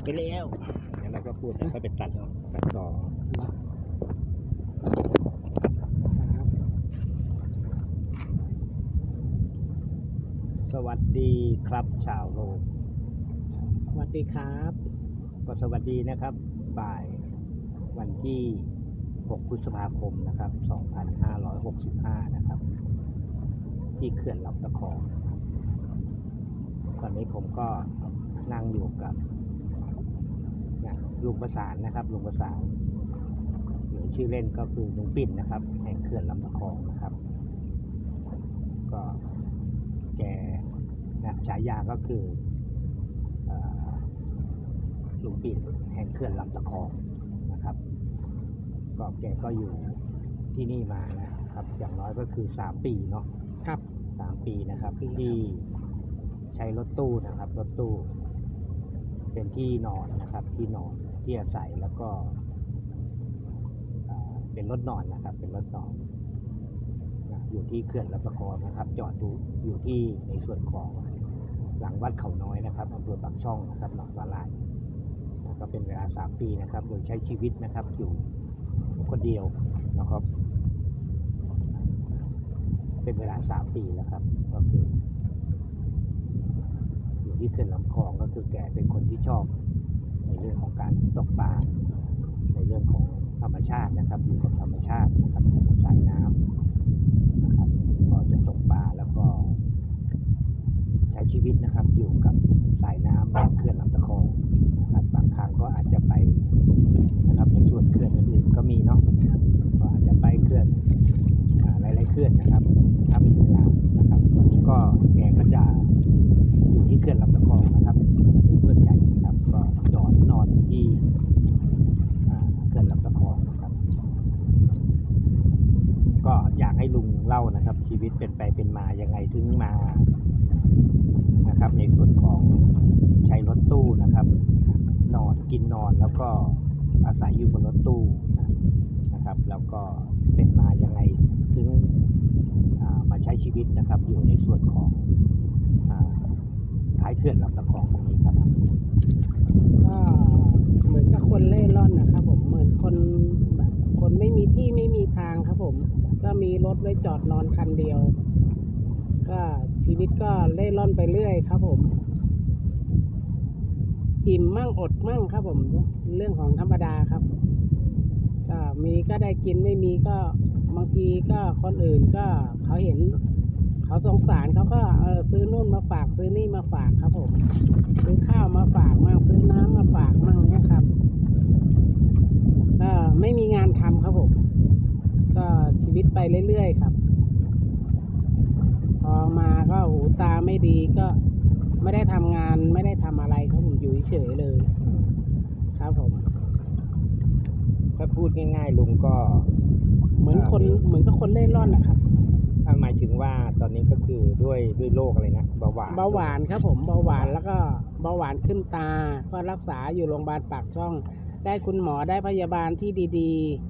ดไปแล้วเดี๋ยวเราก็พูดแล้วก็ไปตัดตัดต่อสวัสดีครับชาวโลก สวัสดีครับก็สวัสดีนะครับ บ่ายวันที่ 6 พฤษภาคมนะครับ 2565 นะครับ ที่เขื่อนลำตะคองตอนนี้ผมก็นั่งอยู่กับเนี่ย ลุงประสานนะครับลุงประสานหรือชื่อเล่นก็คือลุงปิ่นนะครับแห่งเขื่อนลำตะคองนะครับ ก็แกนะฉายาก็คือเอ่อลุงปิ่นแห่งเขื่อนลำตะคองนะครับ ก็แกก็อยู่ที่นี่มานะครับ อย่างน้อยก็คือสามปีเนาะครับสามปีนะครับที่ใช้รถตู้นะครับ รถตู้ เป็นที่นอนนะครับที่นอน ที่อาศัยแล้วก็เป็นรถนอนนะครับ เป็นรถนอนอยู่ที่เขื่อนลำตะคองนะครับ จอดดูอยู่ที่ในส่วนของหลังวัดเขาน้อยนะครับอำเภอปากช่องนะครับหนองสาลายนะก็เป็นเวลาสามปีนะครับ โดยใช้ชีวิตนะครับอยู่คนเดียวนะครับ เป็นเวลาสามปีแล้วครับ ก็คือ อยู่ที่เขื่อนลำคลองก็คือแกเป็นคนที่ชอบ ในเรื่องของการตกปลาในเรื่องของธรรมชาตินะครับอยู่กับธรรมชาตินะครับอยู่กับสายน้ำนะครับก็จะตกปลาแล้วก็ ใช้ชีวิตนะครับอยู่กับสายน้ำของเขื่อนลำตะคองนะครับ บางครั้งก็อาจจะไปนะครับ ในส่วนเขื่อนอื่นๆก็มีเนาะก็อาจจะไปเขื่อน อ่าหลายๆเคลื่อนนะครับถ้ามีเวลานะครับตอนนี้ก็แกก็จะอยู่ที่เคลื่อนลำตะคองนะครับเป็นส่วนใหญ่นะครับ ก็จอดนอนอยู่ที่อ่าเคลื่อนลำตะคองนะครับ ก็อยากให้ลุง เล่านะครับ ชีวิตเป็นไปเป็นมายังไงถึงมานะครับ ในส่วนของใช้รถตู้นะครับ นอนกินนอนแล้วก็อาศัยอยู่บนรถตู้นะครับ แล้วก็เป็นมายังไงถึงมาใช้ชีวิตนะครับ อยู่ในส่วนของท้ายเขื่อนลำตะคองตรงนี้ครับก็เหมือนกับคนเล่ร่อนนะครับผมเหมือนคนแบบคนไม่มีที่ไม่มีทางครับผม ก็มีรถไว้จอดนอนคันเดียว ก็ชีวิตก็เล่ร่อนไปเรื่อยครับผมอิ่มมั่งอดมั่งครับผม เรื่องของธรรมดาครับก็มีก็ได้กินไม่มีก็บางทีก็คนอื่นก็เขาเห็น เขาสงสารเขาก็เออซื้อนู่นมาฝากซื้อนี่มาฝากครับผมซื้อข้าวมาฝากมั่งซื้อน้ำมาฝากมั่งเนี่ยครับก็ไม่มีงานทำครับผม ก็ชีวิตไปเรื่อยๆครับ พอมาก็หูตาไม่ดีก็ไม่ได้ทำงานไม่ได้ทำอะไรครับผมอยู่เฉยๆเลย ครับผม ถ้าพูดง่ายๆลุงก็เหมือนคนเหมือนกับคนเล่ร่อนนะครับอ่าหมายถึงว่าตอนนี้ก็คือด้วยด้วยโรคอะไรนะเบาหวานเบาหวานครับผมเบาหวานแล้วก็เบาหวานขึ้นตา ก็รักษาอยู่โรงพยาบาลปากช่อง ได้คุณหมอได้พยาบาลที่ดีอืมๆ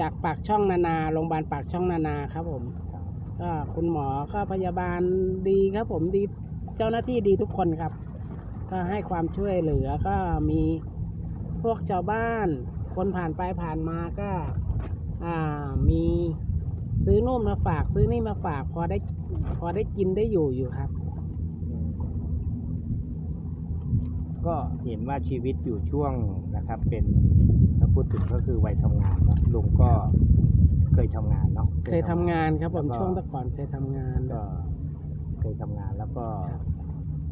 จากปากช่องนานาโรงพยาบาลปากช่องนานาครับ ผมก็คุณหมอก็พยาบาลดีครับ ผมดีเจ้าหน้าที่ดีทุกคนครับ ก็ให้ความช่วยเหลือก็มีพวกชาวบ้าน คนผ่านไปผ่านมาก็ อ่ามีซื้อนุ่มมาฝาก ซื้อนี่มาฝาก พอได้ พอได้กินได้อยู่อยู่ครับ ก็เห็นว่าชีวิตอยู่ช่วงนะครับ เป็นถ้าพูดถึงก็คือวัยทำงานเนาะ ลุงก็เคยทำงานเนาะเคยทำงานครับผมแล้วก็ช่วงแตะก่อนเคยทำงานก็เคยทำงานแล้วก็ครับ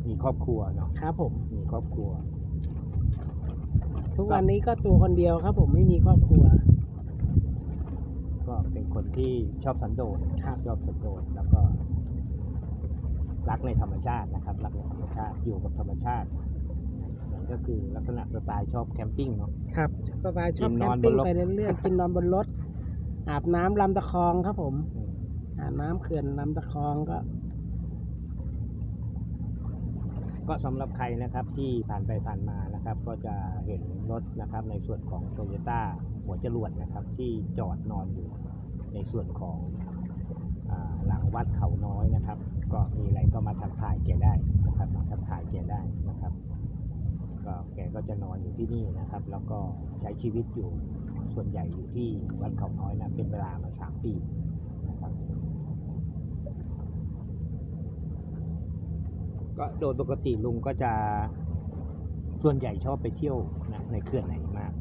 มีครอบครัวเนาะครับผม มีครอบครัว ทุกวันนี้ก็ตัวคนเดียวครับ ผมไม่มีครอบครัว ก็เป็นคนที่ชอบสันโดษครับชอบสันโดษแล้วก็ รักในธรรมชาตินะครับ รักในธรรมชาติอยู่กับธรรมชาตินั่น ก็คือลักษณะสไตล์ชอบแคมปิ้งเนาะ ครับสบายชอบกินแคนอนมปิ้งบนรถ ไปเรื่อยๆกินนอนบนรถ อาบน้ำลำตะคองครับผม อืมอาบน้ำเขื่อนลำตะคองก็ก็สำหรับใครนะครับที่ผ่านไปผ่านมานะครับ ก็จะเห็นรถนะครับในส่วนของโตโยต้าหัวจรวดนะครับ ที่จอดนอนอยู่ในส่วนของอาหลังวัดเขาน้อยนะครับ ก็มีอะไรก็มาทักทายแกได้นะครับมาทักทายแกได้นะครับ ก็แกก็จะนอนอยู่ที่นี่นะครับ แล้วก็ใช้ชีวิตอยู่ส่วนใหญ่อยู่ที่วัดเขาน้อยนะเป็นเวลามาสามปีนะครับ ก็โดยปกติลุงก็จะส่วนใหญ่ชอบไปเที่ยวนะในเขื่อนไหนมาก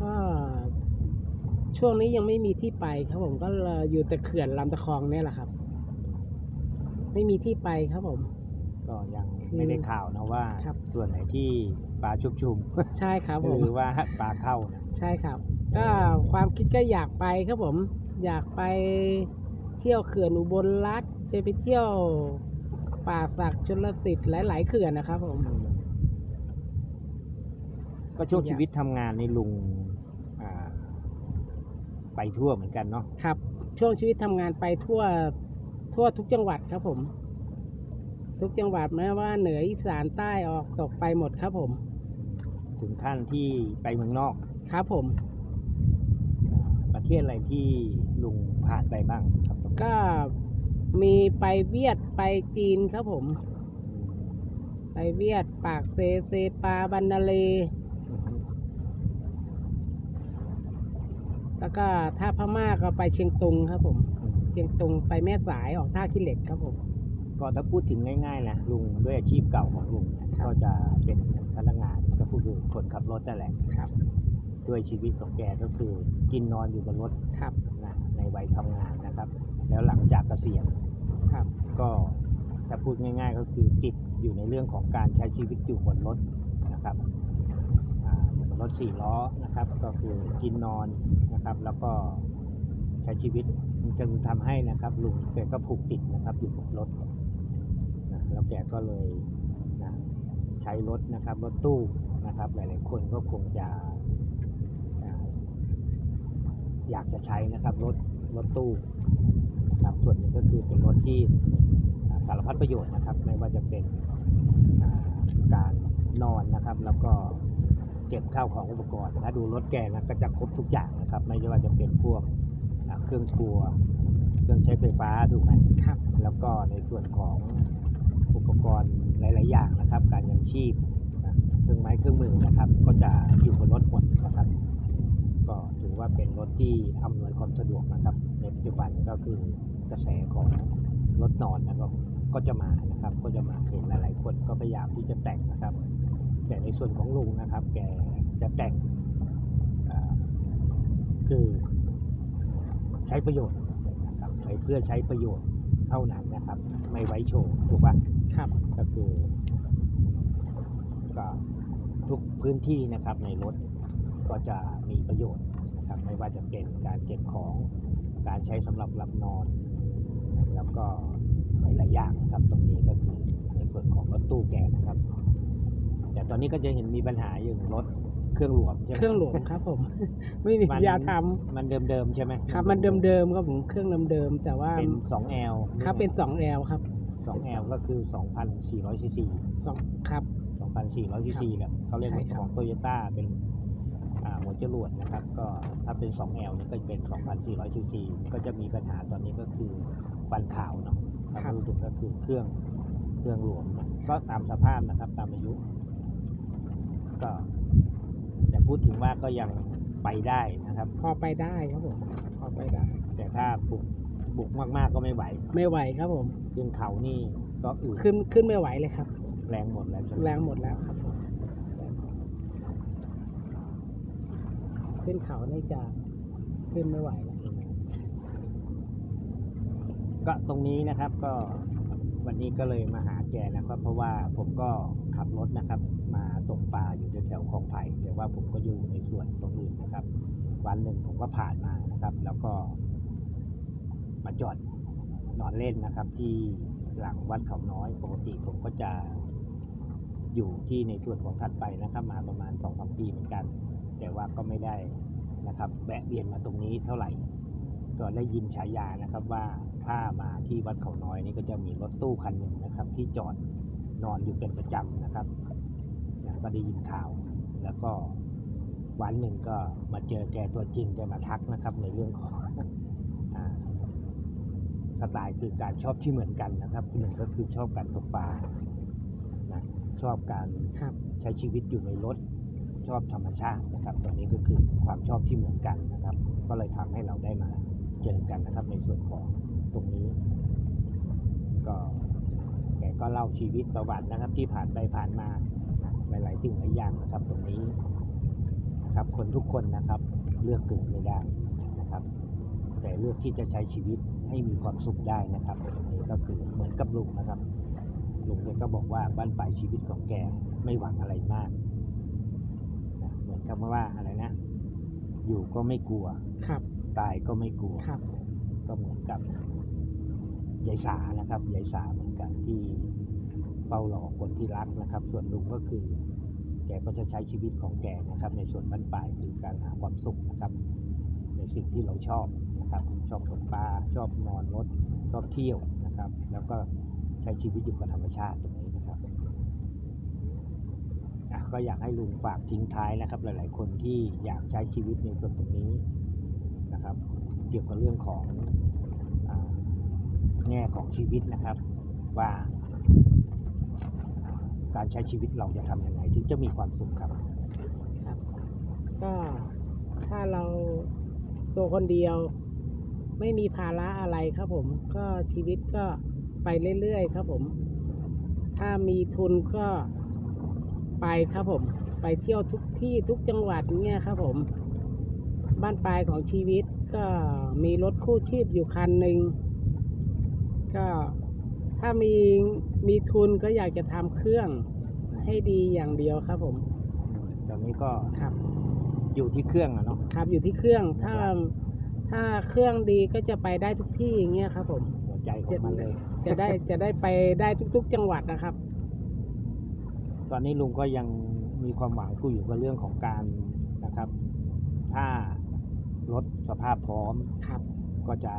ก็ช่วงนี้ยังไม่มีที่ไปครับผมก็เลยอยู่แต่เขื่อนลำตะคองเนี่ยแหละครับ ไม่มีที่ไปครับผม ก็ยัง ไม่ได้ข่าวนะว่าครับ ส่วนไหนที่ปลาชุบชุมใช่ครับผม หรือว่าปลาเข้านะ ใช่ครับ ก็ความคิดก็อยากไปครับผม อยากไปเที่ยวเขื่อนอุบลรัฐจะไปเที่ยวป่าสักชนลสิทธิ์หลาย ๆ เขื่อนนะครับผม ก็ช่วงอยากชีวิตทำงานในลุงอ่าไปทั่วเหมือนกันเนาะครับ ช่วงชีวิตทำงานไปทั่วทั่วทุกจังหวัดครับผม ทุกจังหวัดแม้ว่าเหนืออีสานใต้ออกตกไปหมดครับผม ถึงขั้นที่ไปเมืองนอก ครับผมอ่าประเทศอะไรที่ลุงผ่านไปบ้างครับตรงนี้ก็มีไปเวียดไปจีนครับผม ไปเวียดปากเซเซปาบันนาเลอืมแล้วก็ถ้าพม่าก็ไปเชียงตุงครับผม อืมเชียงตุงไปแม่สายออกท่าขี้เหล็กครับผม ก็ถ้าพูดถึงง่ายๆนะลุงด้วยอาชีพเก่าของลุงเนี่ยครับก็จะเป็นพนักงานก็คือคนขับรถนั่นแหละครับ ด้วยชีวิตของแกก็คือกินนอนอยู่บนรถครับนะในวัยทำงานนะครับ แล้วหลังจากเกษียณครับ ก็ถ้าพูดง่าย ๆ ก็คือติดอยู่ในเรื่องของการใช้ชีวิตอยู่บนรถนะครับอ่าอยู่บนรถสี่ล้อนะครับ ก็คือกินนอนนะครับ แล้วก็ใช้ชีวิตจึงทำให้นะครับลุงแกก็ผูกติดนะครับอยู่กับรถนะ แล้วแกก็เลยนะใช้รถนะครับรถตู้นะครับ หลายๆคนก็คงจะอ่าอยากจะใช้นะครับรถรถตู้นะครับส่วนหนึ่งก็คือเป็นรถที่สารพัดประโยชน์นะครับ ไม่ว่าจะเป็นการนอนนะครับ แล้วก็เก็บข้าวของอุปกรณ์ถ้าดูรถแกนะก็จะครบทุกอย่างนะครับ ไม่ว่าจะเป็นพวกเครื่องครัว เครื่องใช้ไฟฟ้าถูกไหมครับ แล้วก็ในส่วนของ อุปกรณ์หลาย ๆ อย่างนะครับ การยังชีพเครื่องไม้เครื่องมือนะครับ ก็จะอยู่บนรถหมดนะครับ ก็ถือว่าเป็นรถที่อำนวยความสะดวกนะครับ ในปัจจุบันก็คือกระแสของรถนอนนะครับก็จะมานะครับ ก็จะมาเห็นหลาย ๆ คนก็พยายามที่จะแต่งนะครับ แต่ในส่วนของลุงนะครับ แกจะแต่งคือใช้ประโยชน์นะครับใช้เพื่อใช้ประโยชน์เท่านั้นนะครับ ไม่ไว้โชว์ถูกปะ ครับ ก็คือก็ทุกพื้นที่นะครับในรถก็จะมีประโยชน์นะครับไม่ว่าจะเป็นการเก็บของการใช้สำหรับหลับนอน แล้วก็หลายๆอย่างนะครับ ตรงนี้ก็คือในส่วนของรถตู้แกนะครับ แต่ตอนนี้ก็จะเห็นมีปัญหาอยู่รถเครื่องหลวมใช่ไหมเครื่องหลวงครับผม ไม่มีมันยาทมันเดิมๆใช่ไหมำครับ มันเดิมๆครับผมเครื่องเดิมๆแต่ว่าเป็น 2L ครับเป็นสองแอลครับ 2L ก็คือ 2,400ซีซีสองครับ 2,400ซีซีแหละเขาเรียกใช่ว่าครับของโตโยต้าเป็นอ่าหัวจรวดนะครับ ก็ถ้าเป็น 2L นี่ก็จะเป็น 2,400ซีซีก็จะมีปัญหาตอนนี้ก็คือฟันขาวเนาะถ้าพูดถึงก็คือเครื่องเครื่องหลวมนะก็ตามสภาพนะครับ ตามอายุ ก็แต่พูดถึงว่าก็ยังไปได้นะครับ พอไปได้ครับผมพอไปได้ แต่ถ้าบุกบุกมากๆก็ไม่ไหว ไม่ไหวครับผม ขึ้นเขานี่ก็อืดขึ้นขึ้นไม่ไหวเลยครับ แรงหมดแล้วใช่ไหมแรงหมดแล้วครับผมขึ้นเขานี่จะขึ้นไม่ไหวแล้วก็ตรงนี้นะครับก็วันนี้ก็เลยมาหาแกนะครับ เพราะว่าผมก็ขับรถนะครับ มาตกปลาอยู่แถวๆคลองไผ่แต่ว่าผมก็อยู่ในส่วนตรงอื่นนะครับ วันหนึ่งผมก็ผ่านมานะครับ แล้วก็มาจอด นอนเล่นนะครับ ที่หลังวัดเขาน้อย ปกติผมก็จะอยู่ที่ในส่วนของถัดไปนะครับ มาประมาณสองสามปีเหมือนกัน แต่ว่าก็ไม่ได้นะครับแวะเวียนมาตรงนี้เท่าไหร่ก็ได้ยินฉายานะครับว่าถ้ามาที่วัดเขาน้อยนี่ก็จะมีรถตู้คันหนึ่งนะครับ ที่จอดนอนอยู่เป็นประจำนะครับก็ได้ยินข่าว แล้วก็วันหนึ่งก็มาเจอแกตัวจริงแกมาทักนะครับ ในเรื่องของ สไตล์คือการชอบที่เหมือนกันนะครับหนึ่งก็คือชอบการตกปลานะชอบการครับใช้ชีวิตอยู่ในรถ ชอบธรรมชาตินะครับตรงนี้ก็คือความชอบที่เหมือนกันนะครับ ก็เลยทำให้เราได้มาเจอกันนะครับ ในส่วนของตรงนี้ ก็แกก็เล่าชีวิตประวัตินะครับ ที่ผ่านไปผ่านมานะหลายๆสิ่งหลายอย่างนะครับ ตรงนี้นะครับ คนทุกคนนะครับ เลือกเกิดไม่ได้นะครับ แต่เลือกที่จะใช้ชีวิต ให้มีความสุขได้นะครับตรงนี้ก็คือเหมือนกับลุงนะครับลุงแกก็บอกว่าบ้านปลายชีวิตของแกไม่หวังอะไรมากนะเหมือนกับว่าอะไรนะ อยู่ก็ไม่กลัวครับ ตายก็ไม่กลัวครับ ก็เหมือนกับยายสานะครับยายสาเหมือนกันที่เฝ้ารอคนที่รักนะครับ ส่วนลุงก็คือแกก็จะใช้ชีวิตของแกนะครับ ในส่วนบ้านปลายคือการหาความสุขนะครับ ในสิ่งที่เราชอบ นะครับชอบตกปลาชอบนอนรถชอบเที่ยวนะครับ แล้วก็ใช้ชีวิตอยู่กับธรรมชาติตรงนี้นะครับก็อยากให้ลุงฝากทิ้งท้ายนะครับ หลาย ๆ คนที่อยากใช้ชีวิตในส่วนตรงนี้นะครับ เกี่ยวกับเรื่องของอแง่ของชีวิตนะครับ ว่า การใช้ชีวิตเราจะทำยังไงถึงจะมีความสุขครับครับก็ถ้าเราตัวคนเดียว ไม่มีภาระอะไรครับผม ก็ชีวิตก็ไปเรื่อยๆครับผม ถ้ามีทุนก็ไปครับผม ไปเที่ยวทุกที่ทุกจังหวัดเนี่ยครับผม บ้านปลายของชีวิตก็มีรถคู่ชีพอยู่คันหนึ่งก็ถ้ามีมีทุนก็อยากจะทำเครื่องให้ดีอย่างเดียวครับผม ตอนนี้ก็ครับ อยู่ที่เครื่องอะเนาะครับอยู่ที่เครื่องถ้า ถ้าเครื่องดีก็จะไปได้ทุกที่อย่างเงี้ยครับ ผมหัวใจของมันเลย จะได้จะได้ไปได้ทุก ๆ จังหวัดนะครับ ตอนนี้ลุงก็ยังมีความหวังกูอยู่กับเรื่องของการนะครับ ถ้ารถสภาพพร้อมครับ ก็จะ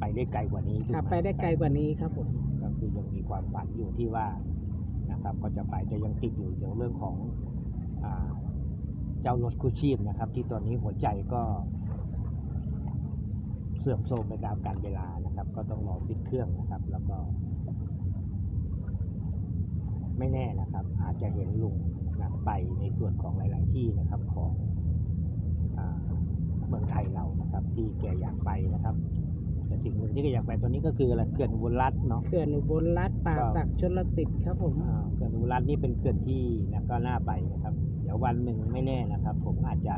ไปได้ไกลกว่านี้ถูกครับหมไปได้ไกลกว่านี้ครับผมก็คือยังมีความฝันอยู่ที่ว่านะครับ ก็จะไปจะยังติดอยู่เกี่ยวเรื่องของอาเจ้ารถกู้ชีพนะครับ ที่ตอนนี้หัวใจก็ เสื่อมโทรมไปตามกาลเวลานะครับ ก็ต้องรอฟิตเครื่องนะครับ แล้วก็ ไม่แน่นะครับ อาจจะเห็นลุงนะไปในส่วนของหลาย ๆ ที่นะครับของอาเมืองไทยเรานะครับ ที่แกอยากไปนะครับแต่สิ่งหนึ่งที่แกอยากไปตอนนี้ก็คืออะไรเขื่อนอุบลรัฐเนาะเขื่อนอุบลรัฐป่าก็สักชนลสิทธิ์ครับผมอ่าเขื่อนอุบลรัฐนี่เป็นเขื่อนที่นะก็น่าไปนะครับ เดี๋ยววันหนึ่งไม่แน่นะครับ ผมอาจจะ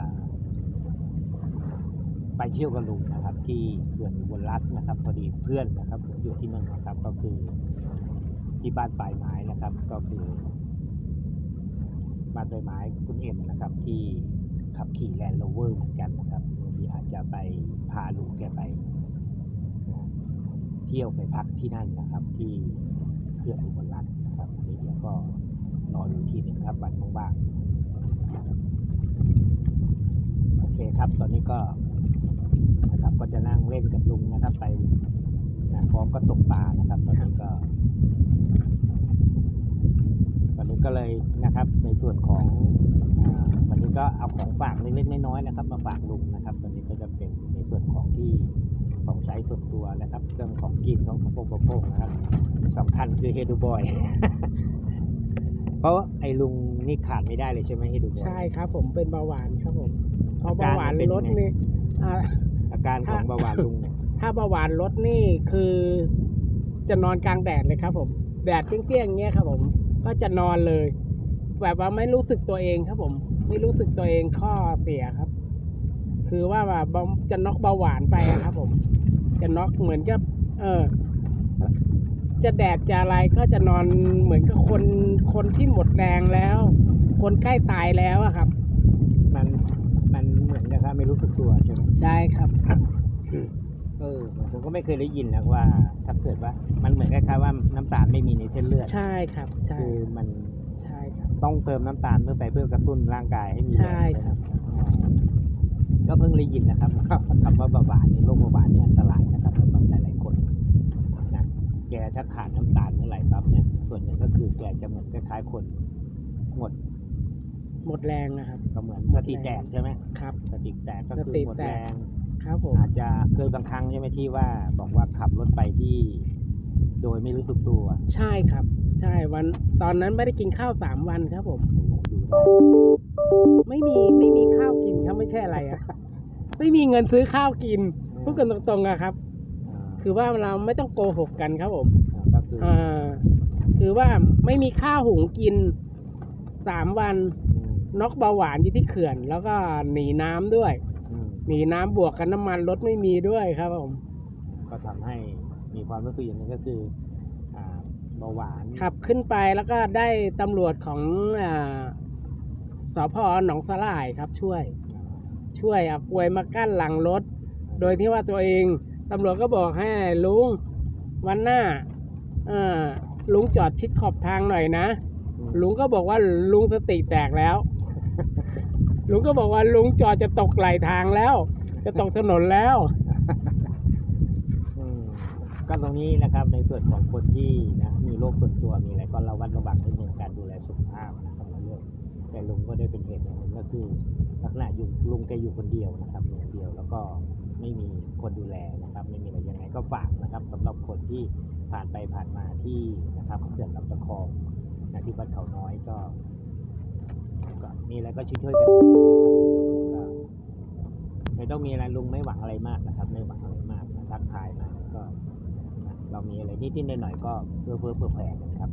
ไปเที่ยวกับลุงนะครับ ที่เขื่อนอุบลรัฐนะครับ พอดีเพื่อนนะครับผมอยู่ที่นั่นนะครับ ก็คือที่บ้านปลายไม้นะครับ ก็คือบ้านปลายไม้คุณเอ็มนะครับ ที่ขับขี่แลนด์โรเวอร์เหมือนกันนะครับบางทีอาจจะไปพาลุงแกไป เที่ยวไปพักที่นั่นนะครับ ที่เขื่อนอุบลรัฐนะครับอันนี้เดี๋ยวก็รอดูทีหนึ่งครับวันว่างๆโอเคครับ ตอนนี้ก็ นะครับ ก็จะนั่งเล่นกับลุงนะครับไปนะพร้อมก็ตกปลานะครับ ตอนนี้ก็วันนี้ก็เลยนะครับ ในส่วนของอาวันนี้ก็เอาของฝากเล็กๆน้อยๆนะครับ มาฝากลุงนะครับวันนี้ก็จะเป็นในส่วนของที่ของใช้ส่วนตัวนะครับเครื่องของกินของของพวกโภคนะครับสำคัญคือเฮดูบอยเพราะไอ้ลุงนี่ขาดไม่ได้เลยใช่ไหมเฮดูบอยใช่ครับ ผมเป็นเบาหวานครับผมพออาเบาการหวานเป็นลดยังไงนี่อ่าอา การของถ้าเบาหวานลุงเนี่ยถ้าเบาหวานลดนี่คือจะนอนกลางแดดเลยครับ ผมแดดเปรี้ยงๆอย่างเงี้ยครับ ผม ก็จะนอนเลย แบบว่าไม่รู้สึกตัวเองครับ ผม ไม่รู้สึกตัวเองข้อเสียครับ คือว่าแบบเบาจะน็อกเบาหวานไปอะครับ ผม จะน็อกเหมือนกับเออ จะแดดจะอะไรก็จะนอนเหมือนกับคนคนที่หมดแรงแล้ว คนใกล้ตายแล้วอะครับ มันมันเหมือนกับว่าไม่รู้ สึกตัวใช่ไหมใช่ครับ เออผมก็ไม่เคยได้ยินนะว่า ถ้าเกิดว่ามันเหมือนคล้ายๆว่าน้ำตาลไม่มีในเส้นเลือดใช่ครับ ใช่คือมันใช่ครับ ต้องเติมน้ำตาลเพื่อไปเพื่อกระตุ้นร่างกายให้มีใช่แงครับอ๋อก็เพิ่งได้ยินนะครับคำว่าเบาหวานในโรคเบาหวานนี่อันตรายนะครับสำหรับหลายๆคนนะแกถ้าขาดน้ำตาลเมื่อไหร่ปั๊บเนี่ยส่วนหนึ่งก็คือแกจะเหมือนคล้ายๆคนหมด หมดแรงนะครับ ก็เหมือนสติแตกใช่ไหมครับ สติแตกก็คืสอติหมดแตแรกงครับผมอาจจะเคยบางครั้งใช่ไหมที่ว่าบอกว่าขับรถไปที่ โดยไม่รู้สึกตัว ใช่ครับ ใช่วันตอนนั้นไม่ได้กินข้าวสามวันครับผมดูได้ไม่มีไม่มีข้าวกินครับไม่ใช่อะไรอะไม่มีเงินซื้อข้าวกินพูดกันตรงๆอะครับอ่าคือว่าเราไม่ต้องโกหกกันครับผมก็คือออ่าคือว่าไม่มีข้าวหุงกินสามวันอืม น็อกเบาหวานอยู่ที่เขื่อน แล้วก็หนีน้ำด้วย อืมหนีน้ำบวกกันน้ำมันรถไม่มีด้วยครับผม ก็ทำให้มีความรู้สึกอย่างหนึงก็คืออ่าเบาหวานขับขึ้นไปแล้วก็ได้ตำรวจของอ่าสพหนองสลายครับช่วย ช่วยเอากลวยมากั้นหลังรถ โดยที่ว่าตัวเองตำรวจก็บอกให้ลุงวันหน้าเออลุงจอดชิดขอบทางหน่อยนะ อืมลุงก็บอกว่าลุงสติแตกแล้ว ลุงก็บอกว่าลุงจอดจะตกไหลทางแล้ว จะตกถนนแล้ว อืมก็ตรงนี้นะครับในส่วนของคนที่นะมีโรคส่วนตัวมีอะไรก็ระวัดระวังในเรื่องการดูแลสุขภาพนะครับเรื่องแต่ลุงก็ได้เป็นเหตุอย่างหนึ่งก็คือลักษณะอยู่ลุงแกอยู่คนเดียวนะครับอยู่คนเดียวแล้วก็ไม่มีคนดูแลนะครับ ไม่มีอะไรยังไงก็ฝากนะครับสำหรับคนที่ผ่านไปผ่านมาที่นะครับเขื่อนลำตะคองนะที่วัดเขาน้อยก็ ก็มีอะไรก็ช่วยกันก็ไม่ต้องมีอะไรลุงไม่หวังอะไรมากนะครับ ไม่หวังอะไรมากนะทักทายมาก็ เรามีอะไรนิดๆหน่อยๆก็เพื่อเพื่อเผื่อแผ่กันครับ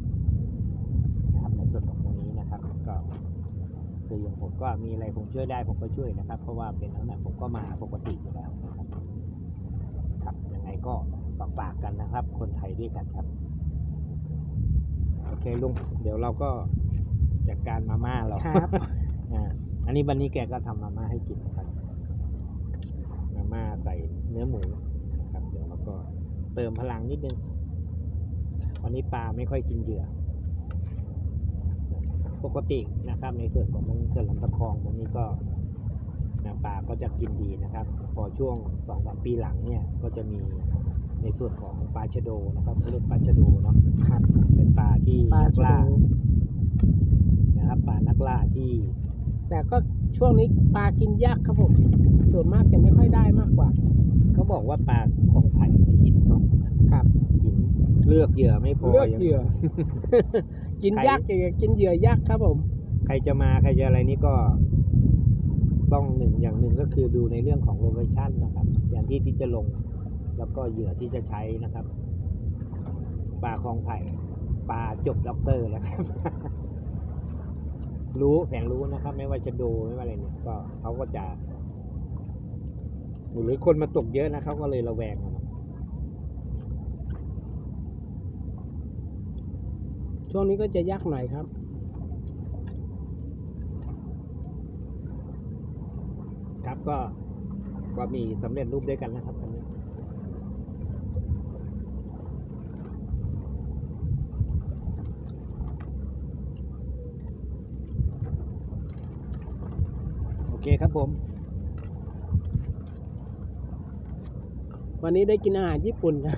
นะครับในส่วนของตรงนี้นะครับ ก็คืออย่างผมก็มีอะไรผมช่วยได้ผมก็ช่วยนะครับ เพราะว่าเป็นลักษณะผมก็มาปกติอยู่แล้วนะครับครับยังไงก็ฝากฝากๆกันนะครับ คนไทยด้วยกันครับโอเคลุงเดี๋ยวเราก็ จัดการมาม่าเราครับ อ่าอันนี้วันนี้แกก็ทำมาม่าให้กินนะครับ มาม่าใส่เนื้อหมูนะครับ เดี๋ยวเราก็เติมพลังนิดนึง วันนี้ปลาไม่ค่อยกินเหยื่อ ปกตินะครับ ในส่วนของเขื่อนลำตะคองตรงนี้ก็นะปลาก็จะกินดีนะครับ พอช่วงสองสามปีหลังเนี่ยก็จะมีในส่วนของปลาชะโดนะครับเขาเรียกปลาชะโดเนาะครับเป็นปลาที่ปลานักชะล่าโด นะครับปลานักล่าที่แต่ก็ช่วงนี้ปลากินยากครับผม ส่วนมากจะไม่ค่อยได้มากกว่า เขาบอกว่าปลาของไผ่ในหินเนาะครับหินเลือกเหยื่อไม่พอเลือกยังเหยื่อ กินใครยากอย่างกินเหยื่อยากครับผม ใครจะมาใครจะอะไรนี่ก็ต้องหนึ่งอย่างหนึ่งก็คือดูในเรื่องของโลเคชั่นนะครับ อย่างที่ที่จะลง แล้วก็เหยื่อที่จะใช้นะครับ ปลาคลองไผ่ปลาจบด็อกเตอร์แล้วครับ รู้แสนรู้นะครับ ไม่ว่าจะดูไม่ว่าอะไรเนี่ย ก็เขาก็จะหรือคนมาตกเยอะนะเขาก็เลยระแวงอะเนะช่วงนี้ก็จะยากหน่อยครับ ครับก็ก็มีสำเร็จรูปด้วยกันนะครับอันนี้ โอเคครับผม วันนี้ได้กินอาหารญี่ปุ่นครับ